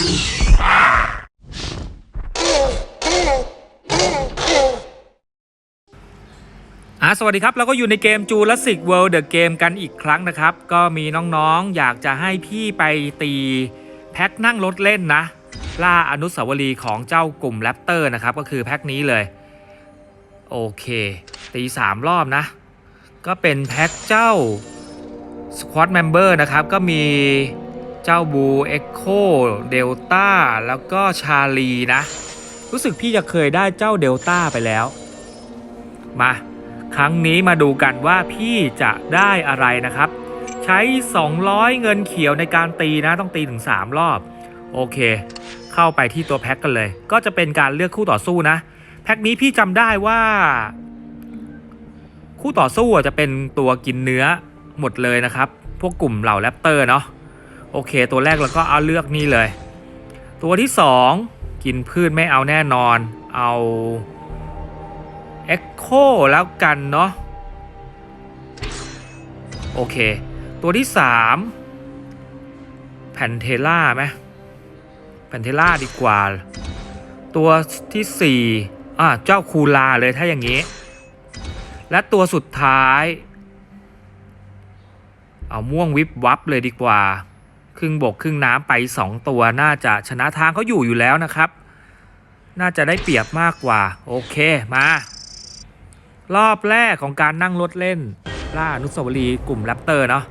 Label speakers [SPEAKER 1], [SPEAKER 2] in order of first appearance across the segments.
[SPEAKER 1] อะสวัสดีครับเราก็อยู่ในเกม Jurassic World The Game กันอีกครั้งนะครับ ก็มีน้องๆ อยากจะให้พี่ไปตีแพ็คนั่งรถเล่นนะ ล่าอนุสาวรีย์ของเจ้ากลุ่มแรปเตอร์นะครับ ก็คือแพ็คนี้เลย โอเค ตีสามรอบนะ ก็เป็นแพ็คเจ้า Squad Member นะครับ ก็มี เจ้าบูเอ็กโคเดลต้าแล้วก็ชาลีนะ รู้สึกพี่จะเคยได้เจ้าเดลต้าไปแล้ว มา ครั้งนี้มาดูกันว่าพี่จะได้อะไรนะครับ ใช้ 200 เงินเขียวในการตีนะต้องตีถึง 3 รอบ โอเค เข้าไปที่ตัวแพ็คกันเลย ก็จะเป็นการเลือกคู่ต่อสู้นะ แพ็คนี้พี่จำได้ว่า คู่ต่อสู้จะเป็นตัวกินเนื้อหมดเลยนะครับ พวกกลุ่มเหล่าแรปเตอร์เนาะ โอเค ตัวแรกเราก็เอาเลือกนี่เลย ตัวที่ 2 กินพืชไม่เอาแน่นอน เอา Echo แล้วกันเนาะโอเค ตัวที่ 3แผ่นเทล่าไหมแผ่นเทล่าดีกว่า ตัวที่4อะเจ้าคูลาเลยถ้าอย่างนี้ และตัวสุดท้าย เอาม่วงวิบวับเลยดีกว่า ครึ่งบกครึ่งน้ำไป 2 ตัวน่าจะชนะทางเขาอยู่อยู่แล้วนะครับ น่าจะได้เปรียบมากกว่า โอเคมา รอบแรกของการนั่งรถเล่น ล่านุสาวรีกลุ่มแรปเตอร์เนาะ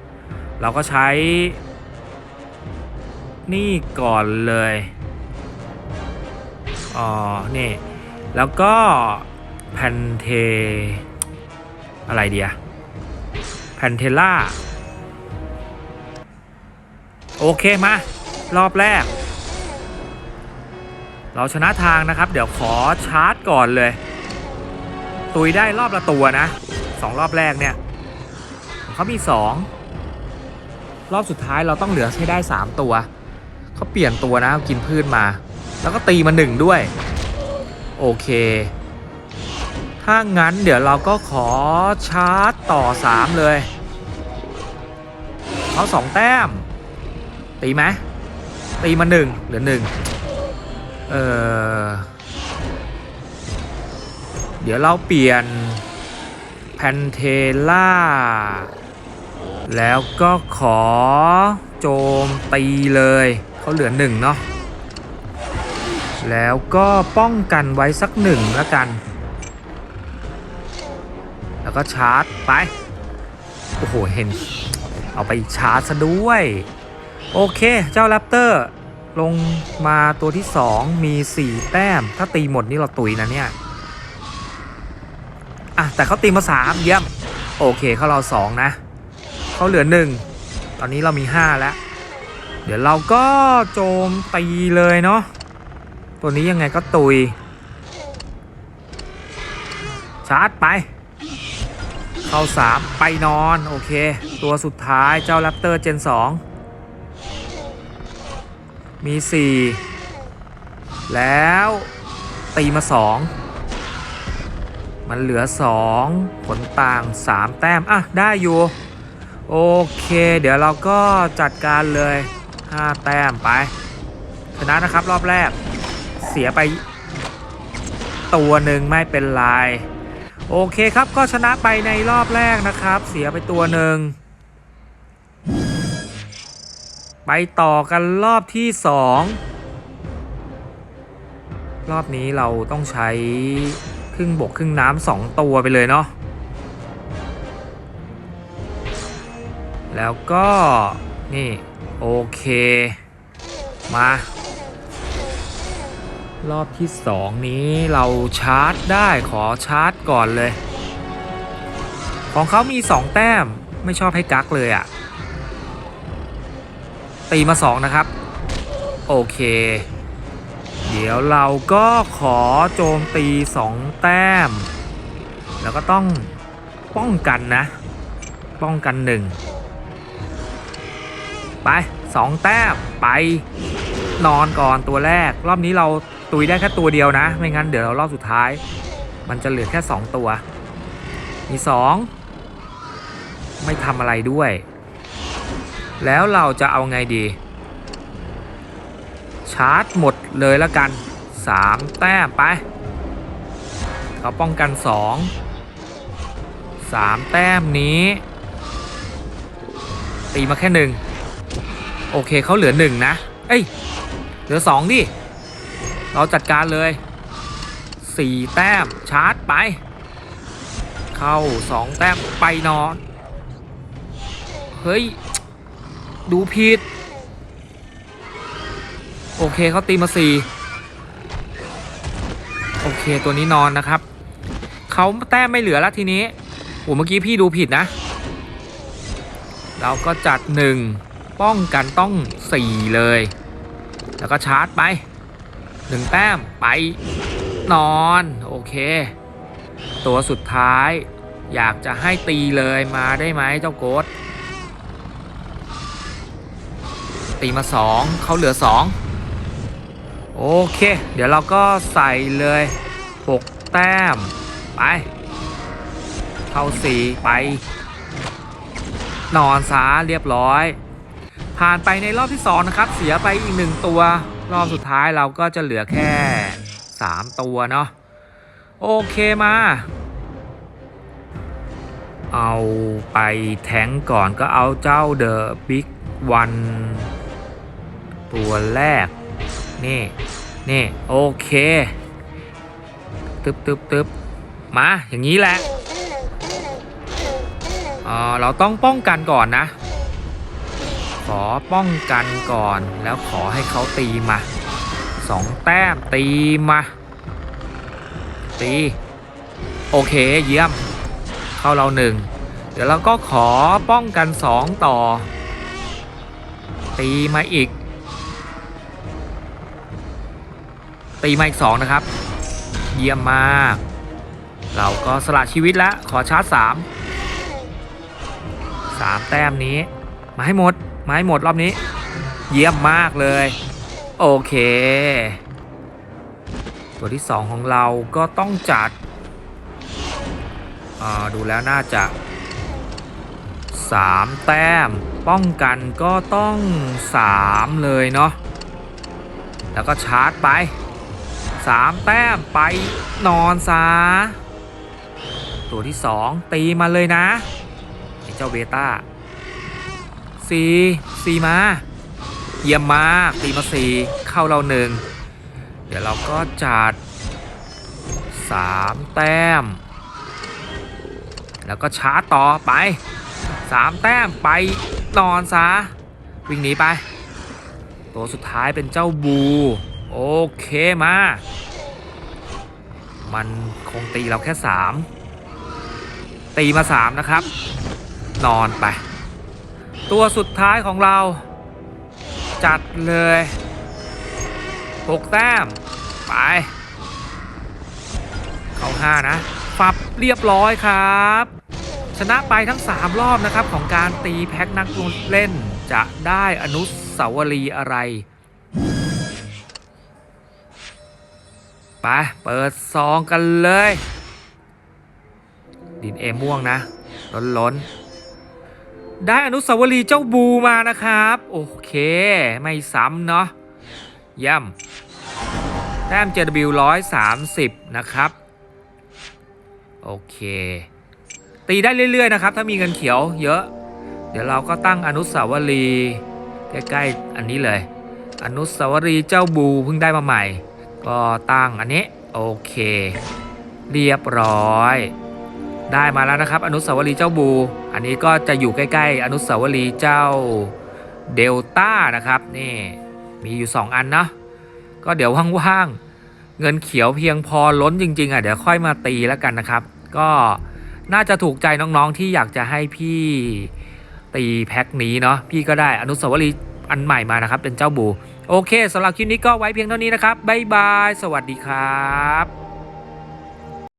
[SPEAKER 1] เราก็ใช้ นี่ก่อนเลย อ๋อ นี่ แล้วก็แพนเท อะไรเดียแพนเทล่า โอเคมารอบแรก เราชนะทางนะครับ เดี๋ยวขอชาร์จก่อนเลย ตุยได้รอบละตัวนะสองรอบแรกเนี่ยเขามีสองรอบสุดท้ายเราต้องเหลือให้ได้สามตัวเขาเปลี่ยนตัวนะกินพืชมา แล้วก็ตีมาหนึ่งด้วย โอเค ถ้างั้นเดี๋ยวเราก็ขอชาร์จต่อสามเลยเขาสองแต้ม ตีไหมตีมาหนึ่งเหลือหนึ่งเออเดี๋ยวเราเปลี่ยนแพนเทล่า แล้วก็ขอโจมตีเลย เขาเหลือหนึ่งเนาะแล้วก็ป้องกันไว้สักหนึ่งแล้วกัน แล้วก็ชาร์จไป โอ้โห เห็น เอาไปชาร์จซะด้วย โอเค เจ้าแรปเตอร์ลงมาตัวที่ 2 มี 4 แต้ม ถ้าตีหมดนี่เราตุยนะเนี่ย อะ แต่เขาตีมาสามเยี่ยม โอเคเขาเราสองนะ เขาเหลือหนึ่งตอนนี้เรามีห้าแล้ว เดี๋ยวเราก็โจมตีเลยเนาะตัวนี้ยังไงก็ตุย ชาร์จไป เข้าสามไปนอน โอเค ตัวสุดท้ายเจ้าแรปเตอร์เจนสอง มีสี่แล้วตีมาสองมันเหลือ 2 ผลต่าง 3 แต้ม อะ ได้อยู่ โอเค เดี๋ยวเราก็จัดการเลย 5 แต้มไปชนะนะครับรอบแรก เสียไปตัวหนึ่งไม่เป็นไร โอเคครับก็ชนะไปในรอบแรกนะครับ เสียไปตัวหนึ่ง ไปต่อกันรอบที่ 2 รอบนี้เราต้องใช้ครึ่งบกครึ่งน้ำสองตัวไปเลยเนาะแล้วก็นี่ โอเค มา รอบที่สองนี้เราชาร์จได้ขอชาร์จก่อนเลย ของเขามีสองแต้มไม่ชอบให้กักเลยอะ่ะ ตีมาสองนะครับ โอเค เดี๋ยวเราก็ขอโจมตี 2 แต้ม แล้วก็ต้องป้องกันนะ ป้องกัน 1 ไป 2 แต้ม ไปนอนก่อนตัวแรก รอบนี้เราตุยได้แค่ตัวเดียวนะ ไม่งั้นเดี๋ยวเรารอบสุดท้าย มันจะเหลือแค่ 2 ตัว มี 2 ไม่ทำอะไรด้วย แล้วเราจะเอาไงดี ชาร์จหมดเลยล้วกันสามแต้มไป เขาป้องกันสองสามแต้มนี้ ตีมาแค่หนึ่งโอเคเขาเหลือหนึ่งนะ เอ้ย เหลือสองดิ เราจัดการเลยสี่แต้มชาร์จไป เข้าสองแต้มไปนอน เฮ้ย ดูผิด โอเคเขาตีมาสี่โอเคตัวนี้นอนนะครับเขาแต้มไม่เหลือแล้วทีนี้โอ้เมื่อกี้พี่ดูผิดนะ เราก็จัดหนึ่งป้องกันต้องสี่เลย แล้วก็ชาร์จไปหนึ่งแต้มไปนอน โอเค ตัวสุดท้ายอยากจะให้ตีเลยมาได้ไหมเจ้าโกด ตีมาสองเขาเหลือสองโอเค เดี๋ยวเราก็ใส่เลยหกแต้ม ไป เข้าสีไป นอนซาเรียบร้อย ผ่านไปในรอบที่ 2 นะครับ เสียไปอีกหนึ่งตัว รอบสุดท้ายเราก็จะเหลือแค่ 3 ตัวเนาะโอเคมา เอาไปแทงก่อนก็เอาเจ้าเดอะบิ๊กวัน ตัวแรก นี่ นี่ โอเคตึบตึบตึบมา อย่างนี้แหละเออเราต้องป้องกันก่อนนะ ขอป้องกันก่อน แล้วขอให้เขาตีมาสองแต้มตีมา ตี โอเคเยี่ยม เข้าเราหนึ่งเดี๋ยวเราก็ขอป้องกันสองต่อ ตีมาอีก ตีมาอีกสองนะครับ เยี่ยมมาก เราก็สละชีวิตแล้ว ขอชาร์จสามสามแต้มนี้ มาให้หมด มาให้หมดรอบนี้ เยี่ยมมากเลย โอเค ตัวที่สองของเราก็ต้องจัด ดูแล้วน่าจะสามแต้ม ป้องกันก็ต้องสามเลยเนาะแล้วก็ชาร์จไป สามแต้มไปนอนซะตัวที่สองตีมาเลยนะไอ้เจ้าเบต้าสี่สี่มา เยี่ยมมากตีมาสี่เข้าเราหนึ่งเดี๋ยวเราก็จัดสามแต้ม แล้วก็ชาร์จต่อไปสามแต้มไปนอนซะวิ่งหนีไป ตัวสุดท้ายเป็นเจ้าบู โอเคมา มันคงตีเราแค่สามตีมาสามนะครับ นอนไป ตัวสุดท้ายของเรา จัดเลยหกแต้ม ไป เข้าห้านะฟับเรียบร้อยครับ ชนะไปทั้ง 3 รอบนะครับของการตีแพ็คนักเล่นจะได้อนุสาวรีย์อะไร ไป เปิดซองกันเลย ดินเอม่วงนะ ล้นล้นๆได้อนุสาวรีย์เจ้าบูมานะครับ โอเค ไม่ซ้ำเนาะย่ำแต้ม JW 130 นะครับ โอเค ตีได้เรื่อย ๆ นะครับ ถ้ามีเงินเขียวเยอะ เดี๋ยวเราก็ตั้งอนุสาวรีย์ใกล้ ๆ อันนี้เลย อนุสาวรีย์เจ้าบูเพิ่งได้มาใหม่ ก็ตั้งอันนี้ โอเค เรียบร้อย ได้มาแล้วนะครับ อนุสาวรีย์เจ้าบู อันนี้ก็จะอยู่ใกล้ ๆ อนุสาวรีย์เจ้าเดลต้านะครับนี่มีอยู่ 2 อันเนาะก็เดี๋ยวว่างๆเงินเขียวเพียงพอล้นจริง ๆ อะ เดี๋ยวค่อยมาตีแล้วกันนะครับ ก็น่าจะถูกใจน้องๆที่อยากจะให้พี่ตีแพ็คนี้เนาะพี่ก็ได้อนุสาวรีย์อันใหม่มานะครับ เป็นเจ้าบู โอเคสำหรับคลิปนี้ก็ไว้เพียงเท่านี้นะครับบ๊ายบาย สวัสดีครับ